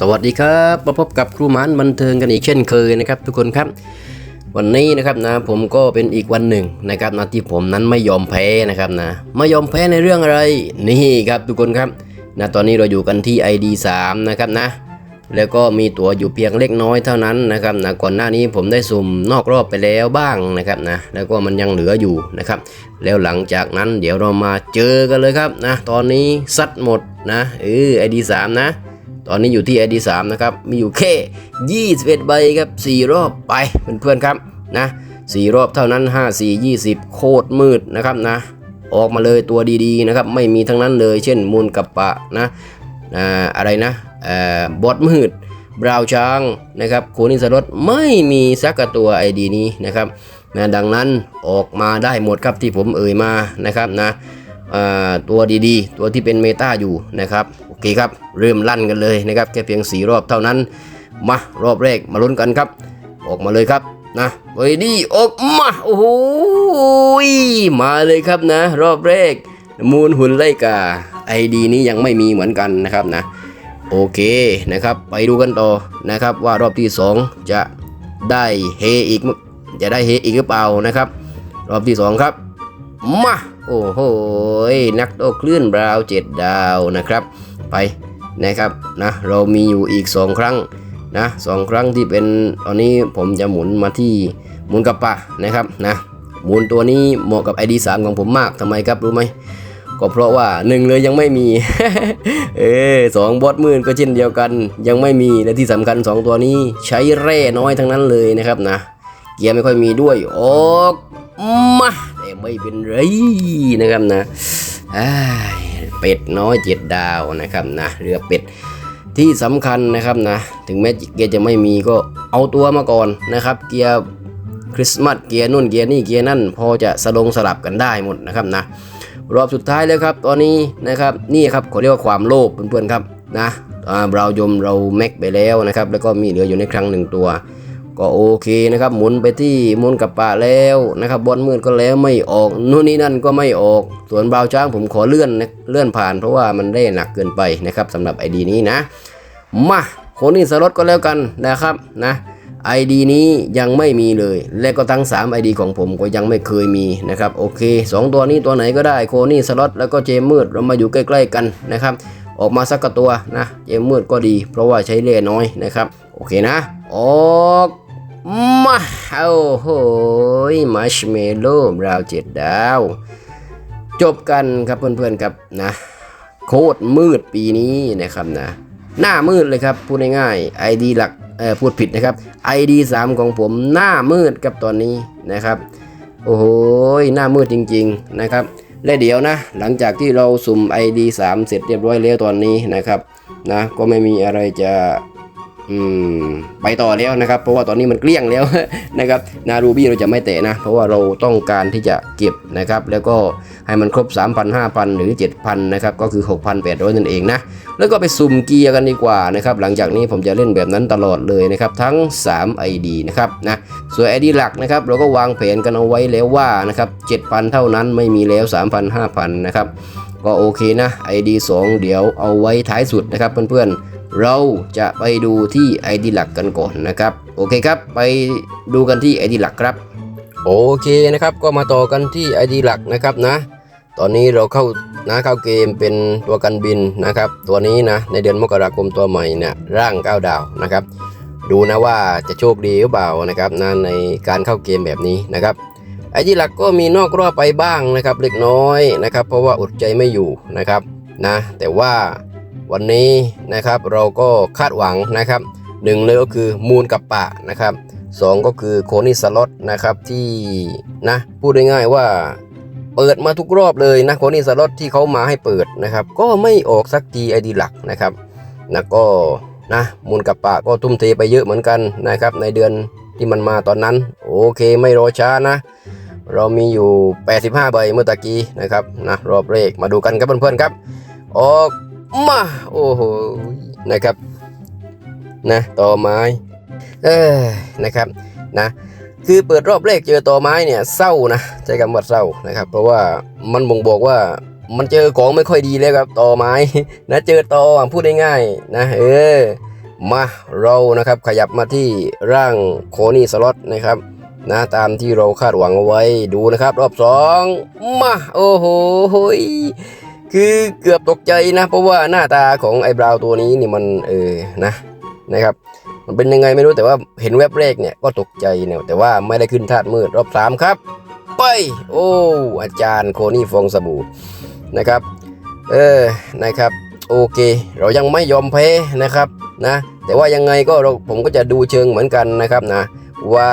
สวัสดีครับมาพบกับครูหมานบันเทิงกันอีกเช่นเคยนะครับ ทุกคนครับ วันนี้นะครับนะผมก็เป็นอีกวันหนึ่งนะครับนะที่ผมนั้นไม่ยอมแพ้นะครับนะไม่ยอมแพ้ในเรื่องอะไรนี่ครับทุกคนครับนะตอนนี้เราอยู่กันที่ ID 3นะครับนะแล้วก็มีตั๋วอยู่เพียงเล็กน้อยเท่านั้นนะครับนะก่อนหน้านี้ผมได้สุ่มนอกรอบไปแล้วบ้างนะครับนะแล้วก็มันยังเหลืออยู่นะครับ แล้วหลังจากนั้นเดี๋ยวเรามาเจอกันเลยครับนะตอนนี้ซัดหมดนะเออ ID 3นะ ตอนนี้อยู่ที่ ID 3นะครับ มีอยู่แค่21 ใบครับ 4 รอบไปเพื่อนๆครับนะ4รอบเท่านั้น 5 4 20 โคตรมืดนะครับนะ ออกมาเลยตัวดีๆนะครับ ไม่มีทั้งนั้นเลยเช่นมูลกับปะนะอะไรนะอบอสมืดบราวช้างนะครับโคนิสรถไม่มีสักตัว ID นี้นะครับนะดังนั้นออกมาได้หมดครับที่ผมเอ่ยมานะครับนะ ตัวดีๆ ตัวที่เป็นเมตาอยู่นะครับโอเคครับเริ่มลั่นกันเลยนะครับแค่เพียง 4 รอบเท่านั้น มารอบแรกมาลุ้นกันครับ ออกมาเลยครับนะเฮ้ยดีออกมาโอ้โหมาเลยครับนะ รอบแรก มูลหุ่นไล่กาไอดีนี้ยังไม่มีเหมือนกันนะครับนะโอเคนะครับไปดูกันต่อนะครับว่ารอบที่ 2 จะได้เฮอีกจะได้เฮอีกหรือเปล่านะครับ รอบที่ 2 ครับมา โอ้โหนักโตคลื่นบราวเจ็ดดาวนะครับ ไปนะครับนะเรามีอยู่อีก 2 ครั้งนะสองครั้งที่เป็นตอนนี้ผมจะหมุนมาที่หมุนกับปะนะครับนะหมุนตัวนี้เหมาะกับ ID 3ของผมมากทำไมครับรู้ไหมก็เพราะว่าหนึ่งเลยยังไม่มี เออสองบอสมื่นก็เช่นเดียวกัน ยังไม่มีและที่สำคัญ 2 ตัวนี้ใช้แร่น้อยทั้งนั้นเลยนะครับนะเกียร์ไม่ค่อยมีด้วยออกมา ไม่เป็นไรนะครับนะเป็ดน้อยเจ็ดดาวนะครับนะเรือเป็ดที่สำคัญนะครับนะ ถึงแม้เกียร์จะไม่มีก็เอาตัวมาก่อนนะครับ เกียร์คริสต์มาสเกียร์นู่นเกียร์นี่เกียร์นั่น พอจะสลงสลับกันได้หมดนะครับนะรอบสุดท้ายแล้วครับ ตอนนี้นะครับนี่ครับเขาเรียกว่าความโลภเพื่อนๆครับนะเรายมเราแม็กไปแล้วนะครับ แล้วก็มีเหลืออยู่ในครั้งหนึ่งตัว ก็โอเคนะครับ หมุนไปที่มุนกับปะแล้วนะครับบอลมืดก็แล้วไม่ออกนู่นนี่นั่นก็ไม่ออก ส่วนบาวช้างผมขอเลื่อนนะเลื่อนผ่านเพราะว่ามันได้หนักเกินไปนะครับสำหรับไอดีนี้นะมาโคนี่สล็อตก็แล้วกันนะครับนะ ID นี้ยังไม่มีเลย และก็ทั้ง3 ID ของผมก็ยังไม่เคยมีนะครับโอเค 2 ตัวนี้ตัวไหนก็ได้โคนี่สล็อตแล้วก็เจมมืดเรามาอยู่ใกล้ๆกันนะครับออกมาสักกตัวนะเจมมืดก็ดี เพราะว่าใช้เล่น้อยนะครับ โอเคนะ ออก มาโอ้โหมัชเมโล่ราวเจ็ดดาว จบกันครับเพื่อนๆครับนะ โคตรมืดปีนี้นะครับนะ หน้ามืดเลยครับพูดง่ายๆ ID หลักเออพูดผิดนะครับ ID 3 ของผมหน้ามืดกับตอนนี้นะครับ โอ้โหหน้ามืดจริง ๆนะครับ และเดี๋ยวนะ หลังจากที่เราสุ่ม ID 3 เสร็จเรียบร้อยแล้วตอนนี้นะครับนะก็ไม่มีอะไรจะ อืมไปต่อแล้วนะครับ เพราะว่าตอนนี้มันเกลี้ยงแล้วนะครับนารูบี้เราจะไม่เตะนะ เพราะว่าเราต้องการที่จะเก็บนะครับ แล้วก็ให้มันครบ 3,000 5,000 หรือ 7,000 นะครับ ก็คือ 6,800 นั่นเองนะ แล้วก็ไปสุ่มเกียร์กันดีกว่านะครับ หลังจากนี้ผมจะเล่นแบบนั้นตลอดเลยนะครับ ทั้ง 3 ID นะครับนะส่วน ID หลักนะครับ เราก็วางแผนกันเอาไว้แล้วว่านะครับ 7,000 เท่านั้นไม่มีแล้ว 3,000 5,000 นะครับ ก็โอเคนะ ID 2 เดี๋ยวเอาไว้ท้ายสุดนะครับเพื่อนๆ เราจะไปดูที่ ID หลักกันก่อนนะครับ โอเคครับ ไปดูกันที่ ID หลักครับ โอเคนะครับ ก็มาต่อกันที่ ID หลักนะครับนะ ตอนนี้เราเข้านะเข้าเกมเป็นตัวกันบินนะครับ ตัวนี้นะในเดือนมกราคมตัวใหม่เนี่ยร่าง 9 ดาวนะครับ ดูนะว่าจะโชคดีหรือเปล่านะครับนะในการเข้าเกมแบบนี้นะครับไอดีหลักก็มีนอกรอบไปบ้างนะครับ เล็กน้อยนะครับ เพราะว่าอดใจไม่อยู่นะครับนะ แต่ว่า วันนี้นะครับเราก็คาดหวังนะครับหนึ่งเลยก็คือมูลกับปะนะครับสองก็คือโคนิสล็อตนะครับที่นะพูดง่ายๆว่าเปิดมาทุกรอบเลยนะโคนี่สล็อตที่เขามาให้เปิดนะครับ ก็ไม่ออกสักทีไอดีหลักนะครับนะก็นะมูลกับปะก็ทุ่มเทไปเยอะเหมือนกันนะครับ ในเดือนที่มันมาตอนนั้น โอเคไม่รอช้านะ เรามีอยู่ 85 ใบเมื่อตะกี้นะครับนะรอบแรกมาดูกันครับเพื่อนๆครับ ออก มา โอ้โห นะครับ นะ ต่อไม้ เออนะครับ นะ คือเปิดรอบแรกเจอต่อไม้เนี่ยเศร้านะ ใช้คำว่าเศร้านะครับ เพราะว่ามันบ่งบอกว่ามันเจอของไม่ค่อยดีแล้วครับต่อไม้นะเจอตออะพูดง่ายๆนะเออมาเรานะครับขยับมาที่ร่างโคนี่สล็อตนะครับนะตามที่เราคาดหวังเอาไว้ดูนะครับ รอบสองมาโอ้โหโหย คือเกือบตกใจนะ เพราะว่าหน้าตาของไอ้บราวน์ตัวนี้นี่มันเออนะนะครับมันเป็นยังไงไม่รู้แต่ว่าเห็นแวบแรกเนี่ยก็ตกใจเนี่ยแต่ว่าไม่ได้ขึ้นธาตุมืดรอบสามครับ ไป โอ้อาจารย์โคนี่ฟองสบู่นะครับ เออนะครับโอเค เรายังไม่ยอมแพ้นะครับนะแต่ว่ายังไงก็เราผมก็จะดูเชิงเหมือนกันนะครับนะว่า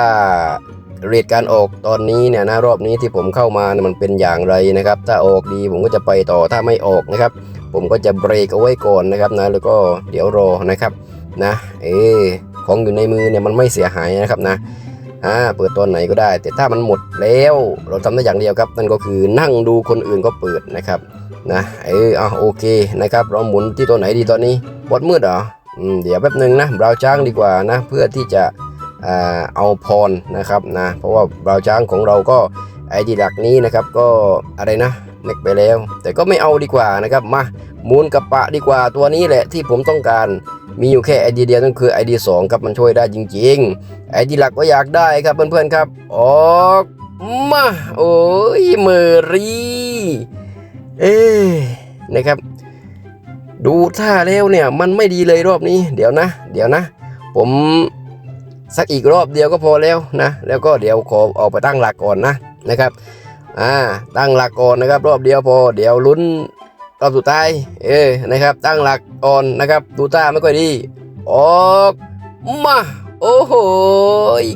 เรทการออกตอนนี้เนี่ยนะรอบนี้ที่ผมเข้ามามันเป็นอย่างไรนะครับ ถ้าออกดีผมก็จะไปต่อถ้าไม่ออกนะครับ ผมก็จะเบรกเอาไว้ก่อนนะครับนะแล้วก็เดี๋ยวรอนะครับนะเออของอยู่ในมือเนี่ยมันไม่เสียหายนะครับนะอ่าเปิดตอนไหนก็ได้ แต่ถ้ามันหมดแล้ว เราทำได้อย่างเดียวครับ นั่นก็คือนั่งดูคนอื่นก็เปิดนะครับนะเออเอาโอเคนะครับเราหมุนที่ตัวไหนดีตอนนี้บดมืดเหรออืมเดี๋ยวแป๊บหนึ่งนะบราจ้างดีกว่านะ เพื่อที่จะ เอาพรนะครับนะเพราะว่าบราวจ้างของเราก็ไอดีหลักนี้นะครับก็อะไรนะเมกไปแล้ว แต่ก็ไม่เอาดีกว่านะครับมาหมุนกระปะดีกว่าตัวนี้แหละที่ผมต้องการมีอยู่แค่ไอเดียเดียวนั่นคือไอเดียสองครับมันช่วยได้จริงๆไอดีหลักก็อยากได้ครับเพื่อนๆครับออกมาโอ้ยเมอรีเอ๊นะครับ ดูท่าแล้วเนี่ยมันไม่ดีเลยรอบนี้ เดี๋ยวนะ เดี๋ยวนะ ผม สักอีกรอบเดียวก็พอแล้วนะ แล้วก็เดี๋ยวขอออกไปตั้งหลักก่อนนะนะครับ อ่า ตั้งหลักก่อนนะครับ รอบเดียวพอ เดี๋ยวลุ้นรอบสุดท้าย เออ นะครับ ตั้งหลักก่อนนะครับ ดูท่าไม่ค่อยดี ออกมา โอ้โห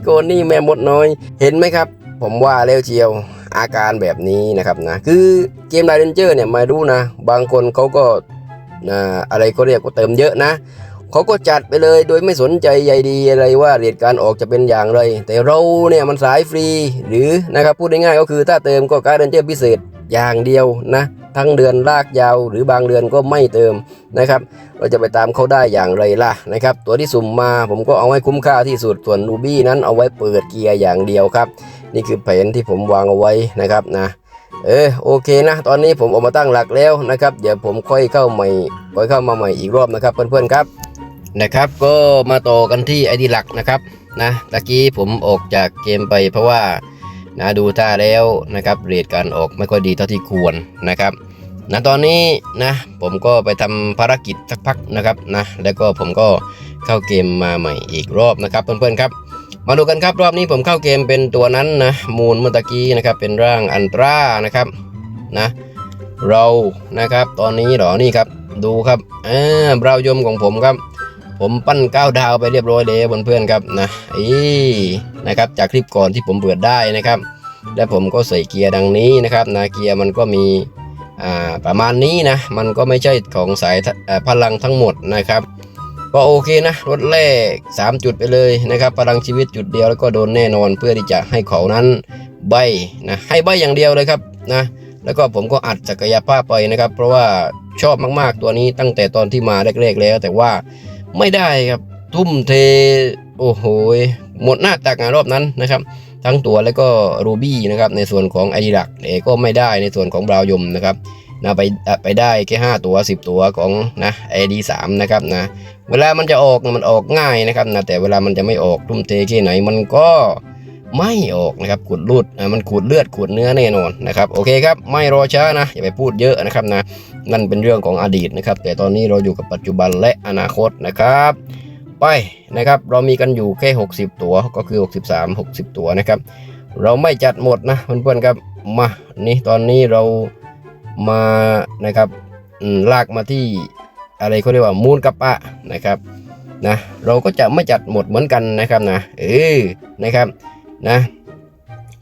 โกนี่แม่มดน้อย เห็นไหมครับ ผมว่าแล้วเชียวอาการแบบนี้นะครับนะ คือเกมไดเรนเจอร์เนี่ยมาดูนะ บางคนเขาก็อะไรก็เรียกว่าเติมเยอะนะ เขาก็จัดไปเลยโดยไม่สนใจใยดีอะไรว่าเรียนการออกจะเป็นอย่างไร แต่เราเนี่ยมันสายฟรี หรือนะครับพูดง่ายๆก็คือถ้าเติมก็การเดินเจอร์พิเศษอย่างเดียวนะ ทั้งเดือนลากยาวหรือบางเดือนก็ไม่เติมนะครับ เราจะไปตามเขาได้อย่างไรล่ะนะครับ ตัวที่สุ่มมาผมก็เอาให้คุ้มค่าที่สุดส่วนนูบี้นั้นเอาไว้เปิดเกียร์อย่างเดียวครับ นี่คือแผนที่ผมวางเอาไว้นะครับนะเออโอเคนะ ตอนนี้ผมออกมาตั้งหลักแล้วนะครับ เดี๋ยวผมค่อยเข้าใหม่ค่อยเข้ามาใหม่อีกรอบนะครับเพื่อนๆครับ นะครับก็มาต่อกันที่ไอดีหลักนะครับนะตะกี้ผมออกจากเกมไปเพราะว่านะดูท่าแล้วนะครับเรทการออกไม่ค่อยดีเท่าที่ควรนะครับนะตอนนี้นะผมก็ไปทำภารกิจสักพักนะครับนะแล้วก็ผมก็เข้าเกมมาใหม่อีกรอบนะครับเพื่อนๆครับ มาดูกันครับรอบนี้ผมเข้าเกมเป็นตัวนั้นนะมูลเมื่อตะกี้นะครับเป็นร่างอันตรานะครับนะเรานะครับตอนนี้หรอนี่ครับดูครับอ่าเรายมของผมครับ ผมปั้นก้าวดาวไปเรียบร้อยแล้วเพื่อนๆครับนะอีนะครับจากคลิปก่อนที่ผมเปิดได้นะครับ และผมก็ใส่เกียร์ดังนี้นะครับนะเกียร์มันก็มีอ่าประมาณนี้นะมันก็ไม่ใช่ของสายพลังทั้งหมดนะครับ ก็โอเคนะรถแรก 3 จุดไปเลยนะครับ พลังชีวิตจุดเดียวแล้วก็โดนแน่นอนเพื่อที่จะให้เขานั้นใบนะให้ใบอย่างเดียวเลยครับนะแล้วก็ผมก็อัดศักยภาพไปนะครับ เพราะว่าชอบมากๆตัวนี้ตั้งแต่ตอนที่มาแรกๆแล้ว แต่ว่า ไม่ได้ครับ ทุ่มเท โอ้โหหมดหน้าตักงานรอบนั้นนะครับ ทั้งตัวแล้วก็รูบี้นะครับ ในส่วนของไอริลักเอก็ไม่ได้ในส่วนของบราวยมนะครับนะไปไปได้แค่ 5 ตัว 10 ตัวของนะไอดีสามนะครับนะเวลามันจะออกมันออกง่ายนะครับนะแต่เวลามันจะไม่ออกทุ่มเทแค่ไหนมันก็ ไม่ออกนะครับขูดรูดนะมันขูดเลือดขูดเนื้อแน่นอนนะครับโอเคครับไม่รอช้านะอย่าไปพูดเยอะนะครับนะนั่นเป็นเรื่องของอดีตนะครับ แต่ตอนนี้เราอยู่กับปัจจุบันและอนาคตนะครับไปนะครับเรามีกันอยู่แค่ 60 ตัวก็คือ 63 60 ตัวนะครับ เราไม่จัดหมดนะเพื่อนๆครับมานี่ตอนนี้เรามานะครับลากมาที่อะไรเขาเรียกว่ามูลกระปะนะครับนะเราก็จะไม่จัดหมดเหมือนกันนะครับนะเออนะครับ นะ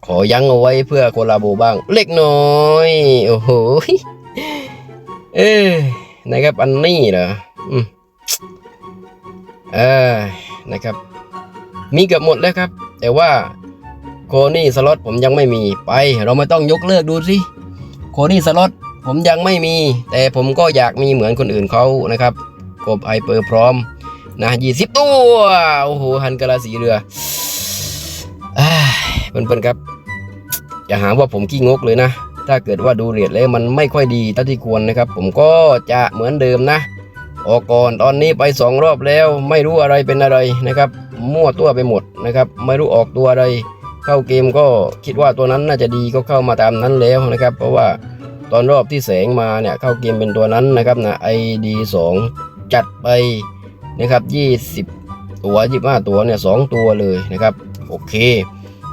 ขอยั้งเอาไว้เพื่อโคลาโบบ้าง เล็กน้อย โอ้โหเออนะครับอันนี้เหรออืมเออนะครับ มีเกือบหมดแล้วครับ แต่ว่าโคนี่สล็อตผมยังไม่มีไป เราไม่ต้องยกเลิกดูสิโคนี่สล็อตผมยังไม่มี แต่ผมก็อยากมีเหมือนคนอื่นเขานะครับกบไอเปอร์พร้อมนะยี่สิบตัว โอ้โหฮันกะลาสีเรือ เพื่อนๆครับ อย่าหาว่าผมขี้งกเลยนะ ถ้าเกิดว่าดูเรียดแล้วมันไม่ค่อยดีเท่าที่ควรนะครับ ผมก็จะเหมือนเดิมนะ ออกก่อนตอนนี้ไปสองรอบแล้ว ไม่รู้อะไรเป็นอะไรนะครับ มั่วตัวไปหมดนะครับ ไม่รู้ออกตัวอะไรเข้าเกมก็คิดว่าตัวนั้นน่าจะดีก็เข้ามาตามนั้นแล้วนะครับ เพราะว่าตอนรอบที่แสงมาเนี่ยเข้าเกมเป็นตัวนั้นนะครับนะ ID 2จัดไปนะครับ 20 ตัว 25 ตัวเนี่ยสองตัวเลยนะครับ โอเค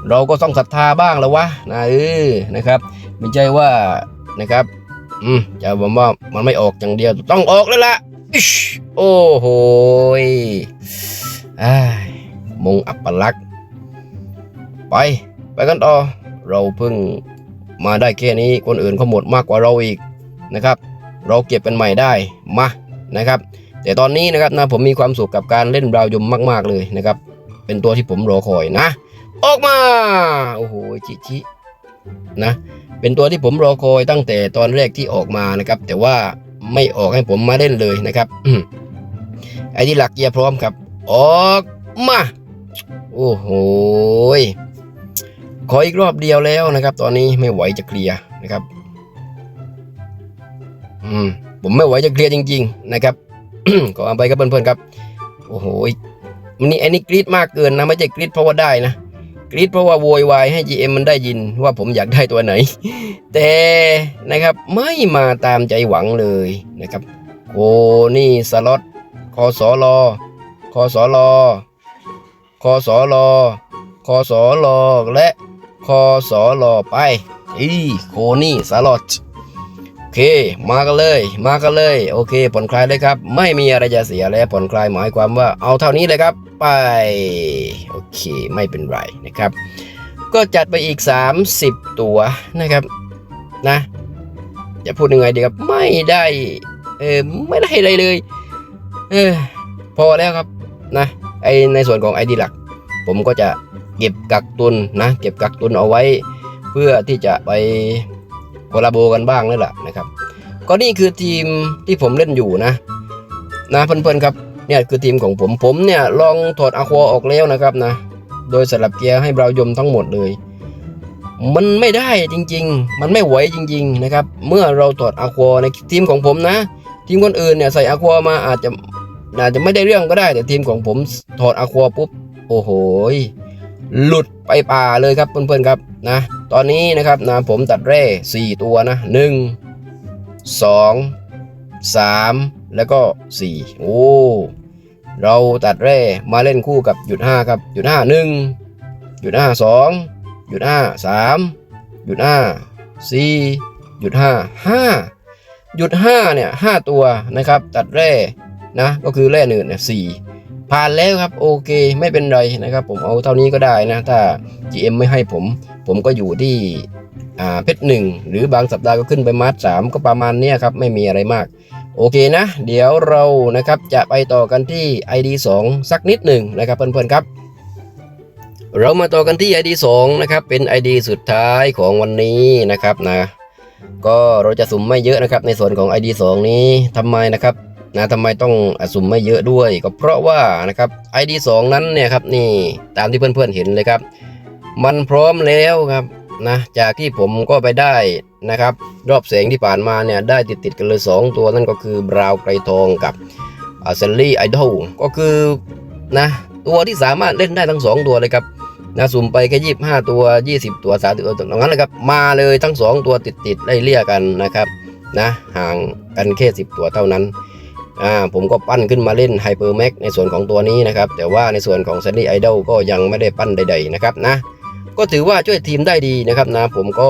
เราก็ต้องศรัทธาบ้างแล้ววะนะเออนะครับ ไม่ใช่ว่านะครับ อืมจะบอกว่ามันไม่ออกอย่างเดียวต้องออกแล้วล่ะโอ้โหยอ้มงอัปลักษ์ไป ไปกันต่อ เราเพิ่งมาได้แค่นี้คนอื่นเขาหมดมากกว่าเราอีกนะครับ เราเก็บเป็นใหม่ได้มานะครับ แต่ตอนนี้นะครับนะผมมีความสุขกับการเล่นบราวยมมาก ๆเลยนะครับ เป็นตัวที่ผมรอคอยนะ ออกมา โอ้โหชิชินะ เป็นตัวที่ผมรอคอยตั้งแต่ตอนแรกที่ออกมานะครับ แต่ว่าไม่ออกให้ผมมาเล่นเลยนะครับอืมไอ้ที่หลักเกียร์พร้อมครับ ออกมา โอ้โหขออีกรอบเดียวแล้วนะครับ ตอนนี้ไม่ไหวจะเคลียร์นะครับ อืม ผมไม่ไหวจะเคลียร์จริง ๆ นะครับขออาไปครับเพื่อนๆครับ โอ้โหมันนี่อันนี้กรีดมากเกินนะ ไม่ใช่กรีดเพราะว่าได้นะ กรี๊ดเพราะว่าโวยวายให้ GM มันได้ยินว่าผมอยากได้ตัวไหน แต่นะครับไม่มาตามใจหวังเลยนะครับโอ้นี่สล็อตคอสอรอคอสอรอคอสอรอคอสอรอและคอสอรอไปอีโคนี่สล็อต เค มากันเลย มากันเลย โอเค ผ่อนคลายเลยครับ ไม่มีอะไรจะเสียแล้วผ่อนคลายหมายความว่าเอาเท่านี้เลยครับ ไป โอเค ไม่เป็นไรนะครับ ก็จัดไปอีก 30 ตัวนะครับ นะ จะพูดยังไงดีครับ ไม่ได้ เออ ไม่ได้อะไรเลย เออ พอแล้วครับ นะ ไอในส่วนของไอดีหลัก ผมก็จะเก็บกักตุนนะ เก็บกักตุนเอาไว้ เพื่อที่จะไป โคลาโบกันบ้างนั่แหละนะครับ ก็นี่คือทีมที่ผมเล่นอยู่นะ นะเพื่อนๆครับเนี่ยคือทีมของผมผมเนี่ยลองถอดอะควาออกแล้วนะครับนะ โดยสลับเกียร์ให้เรายมทั้งหมดเลย มันไม่ได้จริงๆ มันไม่ไหวจริง ๆนะครับ เมื่อเราถอดอะควาในทีมของผมนะ ทีมคนอื่นเนี่ยใส่อะความาอาจจะอาจจะไม่ได้เรื่องก็ได้แต่ทีมของผมถอดอะควาปุ๊บโอ้โห หลุดไปป่าเลยครับเพื่อนๆครับนะตอนนี้นะครับนะผมตัดแร่สี่ตัวนะหนึ่งสองสามแล้วก็สี่โอ้ เราตัดแร่มาเล่นคู่กับหยุดห้าครับ หยุดห้าหนึ่งหยุดห้าสองหยุดห้าสามหยุดห้าสี่หยุดห้าห้าหยุดห้าเนี่ยห้าตัวนะครับ ตัดแร่นะก็คือแร่หนึ่งเนี่ยสี่ ผ่านแล้วครับโอเคไม่เป็นไรนะครับ ผมเอาเท่านี้ก็ได้นะ ถ้า GM ไม่ให้ผม ผมก็อยู่ที่เพชรหนึ่งหรือบางสัปดาห์ก็ขึ้นไปมาร์สามก็ประมาณนี้ครับ ไม่มีอะไรมาก โอเคนะ เดี๋ยวเรานะครับจะไปต่อกันที่ ID 2 สักนิดหนึ่งนะครับเพื่อนๆครับ เรามาต่อกันที่ ID 2นะครับเป็น ID สุดท้ายของวันนี้นะครับนะ ก็เราจะสุ่มไม่เยอะนะครับในส่วนของ ID 2 นี้ทำไมนะครับ นะทำไมต้องสุ่มไม่เยอะด้วย ก็เพราะว่านะครับ ID 2 นั้นเนี่ยครับนี่ตามที่เพื่อนๆเห็นเลยครับ มันพร้อมแล้วครับนะจากที่ผมก็ไปได้นะครับรอบแสงที่ผ่านมาเนี่ยได้ติดติดกันเลย 2 ตัวนั่นก็คือบราวไกรทองกับเซลลี่ไอดอลก็คือนะตัวที่สามารถเล่นได้ทั้ง 2 ตัวเลยครับนะสุ่มไปแค่ยี่ห้าตัว 20 ตัว30ตัวตรงนั้นเลยครับมาเลยทั้ง 2 ตัวติดติดไล่เลี่ยกันนะครับนะห่างกันแค่ 10 ตัวเท่านั้น อ่าผมก็ปั้นขึ้นมาเล่นไฮเปอร์แม็กในส่วนของตัวนี้นะครับ แต่ว่าในส่วนของ s ซน n ี y ไอดอลก็ยังไม่ได้ปั้นใด ๆ นะครับนะก็ถือว่าช่วยทีมได้ดีนะครับนะผมก็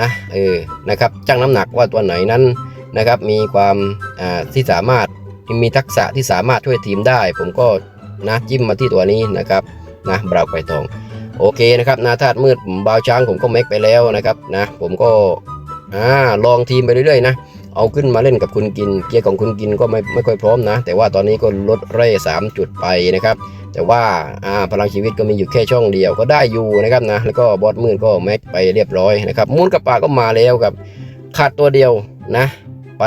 นะเออนะครับจ้างน้ำหนักว่าตัวไหนนั้นนะครับมีความอ่าที่สามารถมีทักษะที่สามารถช่วยทีมได้ ผมก็นะจิ้มมาที่ตัวนี้นะครับนะบราวไกทองโอเคนะครับนาธาตุมืดบาวช้างผมก็แม็กไปแล้วนะครับนะผมก็อ่าลองทีมไปเรื่อยๆนะ เอาขึ้นมาเล่นกับคุณกิน เกียร์ของคุณกินก็ไม่ไม่ค่อยพร้อมนะ แต่ว่าตอนนี้ก็ลดเร่3จุดไปนะครับ แต่ว่าอ่าพลังชีวิตก็มีอยู่แค่ช่องเดียวก็ได้อยู่นะครับนะ แล้วก็บอสมืดก็แม็กไปเรียบร้อยนะครับ มูลกับปาก็มาแล้วครับ ขาดตัวเดียวนะไป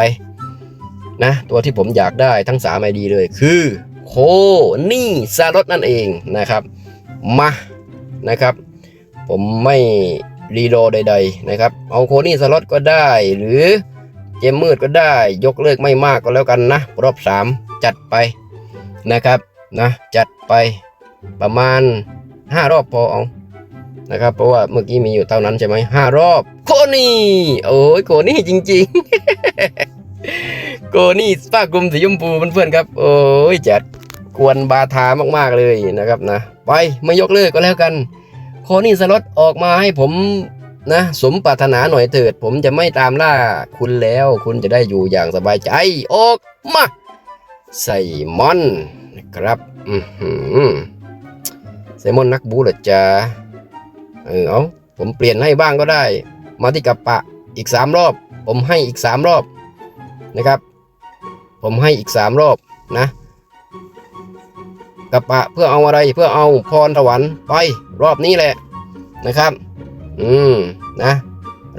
นะตัวที่ผมอยากได้ทั้ง3ไอดีเลยคือโคนี่ซารถนั่นเองนะครับมานะครับ ผมไม่รีโหลดใด ๆนะครับ เอาโคนี่สล็อตก็ได้หรือ เจมมืดก็ได้ ยกเลิกไม่มากก็แล้วกันนะ รอบสามจัดไปนะครับนะจัดไปประมาณ 5 รอบพอเอานะครับ เพราะว่าเมื่อกี้มีอยู่เท่านั้นใช่ไหมห้ารอบ โคนี่โอ้ยโคนี่จริง ๆโกนี่ป้ากลมสีชมพูเพื่อนๆครับ โอ้ยจัดกวนบาทามากๆเลยนะครับนะ ไปไม่ยกเลิกก็แล้วกัน โคนี่สล็อตออกมาให้ผม นะ สมปรารถนาหน่อยเถิด ผมจะไม่ตามล่าคุณแล้ว คุณจะได้อยู่อย่างสบายใจออกมาไซมอนนะครับอือหือไซมอนนักบูเหรอจ๊ะเออเอาผมเปลี่ยนให้บ้างก็ได้ มาที่กับปะอีกสามรอบ ผมให้อีกสามรอบนะครับ ผมให้อีกสามรอบนะกับปะเพื่อเอาอะไรเพื่อเอาพรสวรรค์ไปรอบนี้แหละนะครับ อืมนะ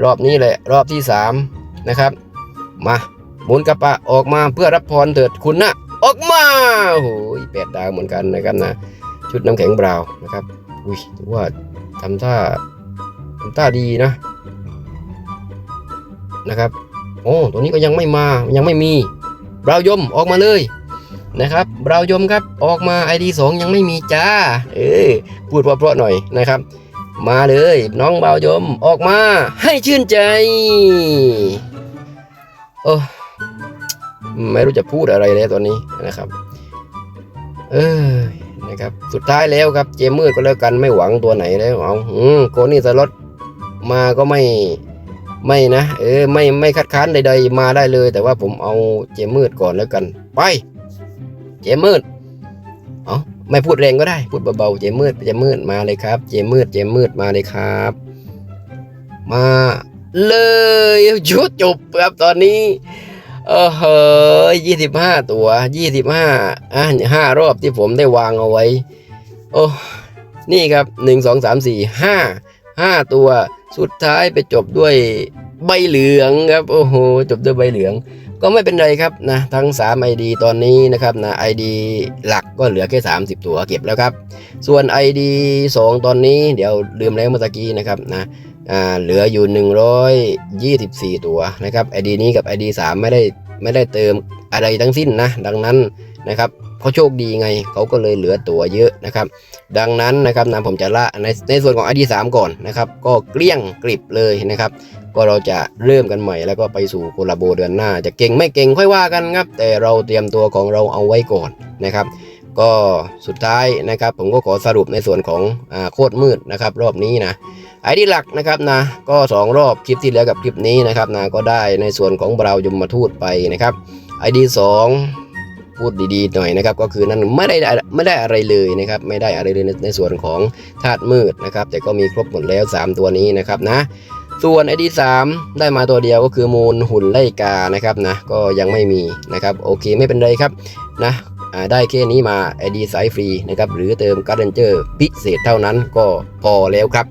รอบนี้แหละรอบที่สามนะครับ มาหมุนกระปะออกมาเพื่อรับพรเถิดคุณนะออกมาโอ้โหแปดดาวเหมือนกันนะครับนะ ชุดน้ำแข็งบราวนะครับอุ้ยว่าทำท่าทำท่าดีนะนะครับโอ้ตัวนี้ก็ยังไม่มายังไม่มีบราวยมออกมาเลยนะครับบราวยมครับออกมา ID 2 ยังไม่มีจ้าเออพูดเพราะๆหน่อยนะครับ มาเลย น้องบาวยมออกมาให้ชื่นใจ โอ้ไม่รู้จะพูดอะไรแล้วตอนนี้นะครับ เออนะครับ สุดท้ายแล้วครับ เจมมืดก็แล้วกันไม่หวังตัวไหนแล้วเอาอืมโคนี่สล็อตมาก็ไม่ไม่นะ เออไม่ไม่คัดค้านใดๆมาได้เลย แต่ว่าผมเอาเจมมืดก่อนแล้วกัน ไป เจมมืด ไม่พูดแรงก็ได้ พูดเบาๆเจมมืดเจมมืดมาเลยครับ เจมมืดเจมมืดมาเลยครับ มาเลยชุดจบครับตอนนี้เออเฮ้ยยี่สิบห้าตัวยี่สิบห้าอะห้ารอบที่ผมได้วางเอาไว้ โอ้นี่ครับหนึ่งสองสามสี่ห้าห้าตัวสุดท้ายไปจบด้วยใบเหลืองครับ โอ้โห จบด้วยใบเหลือง ก็ไม่เป็นไรครับนะทั้ง 3 ID ตอนนี้นะครับนะ ID หลักก็เหลือแค่ 30 ตัวเก็บแล้วครับ ส่วน ID 2 ตอนนี้เดี๋ยวลืมแล้วเมื่อกี้นะครับนะอ่าเหลืออยู่ 124 ตัวนะครับ ID นี้กับ ID 3 ไม่ได้ไม่ได้เติมอะไรทั้งสิ้นนะ ดังนั้นนะครับเขาโชคดีไงเขาก็เลยเหลือตัวเยอะนะครับ ดังนั้นนะครับนะผมจะละในในส่วนของ ID 3 ก่อนนะครับ ก็เกลี้ยงกริบเลยนะครับ ก็เราจะเริ่มกันใหม่แล้วก็ไปสู่โคลาโบเดือนหน้า จะเก่งไม่เก่งค่อยว่ากันครับ แต่เราเตรียมตัวของเราเอาไว้ก่อนนะครับ ก็สุดท้ายนะครับ ผมก็ขอสรุปในส่วนของอโคตรมืดนะครับ รอบนี้นะไอดีหลักนะครับนะก็ 2 รอบคลิปที่แล้วกับคลิปนี้นะครับนะก็ได้ในส่วนของบราวยมมาทูตไปนะครับไอดีสองพูดดีๆหน่อยนะครับก็คือนั่นไม่ได้ไม่ได้อะไรเลยนะครับไม่ได้อะไรเลยในในส่วนของธาตุมืดนะครับแต่ก็มีครบหมดแล้ว 3 ตัวนี้นะครับนะ ส่วนไอดีสามได้มาตัวเดียวก็คือมูลหุ่นไล่กานะครับนะก็ยังไม่มีนะครับโอเคไม่เป็นไรครับนะได้แค่นี้มา ID สายฟรีนะครับหรือเติมการ์เดนเจอร์พิเศษเท่านั้นก็พอแล้วครับ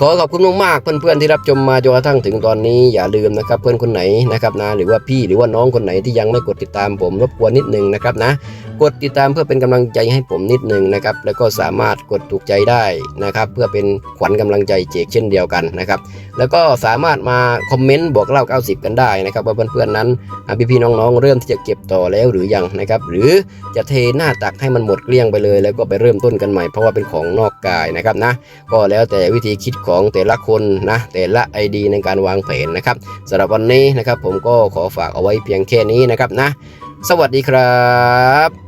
ขอขอบคุณมากๆเพื่อนๆที่รับชมมาจนกระทั่งถึงตอนนี้อย่าลืมนะครับเพื่อนคนไหนนะครับนะหรือว่าพี่หรือว่าน้องคนไหนที่ยังไม่กดติดตามผมรบกวนนิดนึงนะครับนะกดติดตามเพื่อเป็นกำลังใจให้ผมนิดนึงนะครับแล้วก็สามารถกดถูกใจได้นะครับเพื่อเป็นขวัญกำลังใจเจกเช่นเดียวกันนะครับแล้วก็สามารถมาคอมเมนต์บอกเล่า 90 กันได้นะครับว่าเพื่อนๆนั้นพี่ๆน้องๆ เริ่มที่จะเก็บต่อแล้วหรือยังนะครับหรือจะเทหน้าตักให้มันหมดเกลี้ยงไปเลย แล้วก็ไปเริ่มต้นกันใหม่เพราะว่าเป็นของนอกกายนะครับนะก็แล้วแต่วิธีคิดของแต่ละคนนะแต่ละ ID ในการวางแผนนะครับสำหรับวันนี้นะครับผมก็ขอฝากเอาไว้เพียงแค่นี้นะครับนะ สวัสดีครับ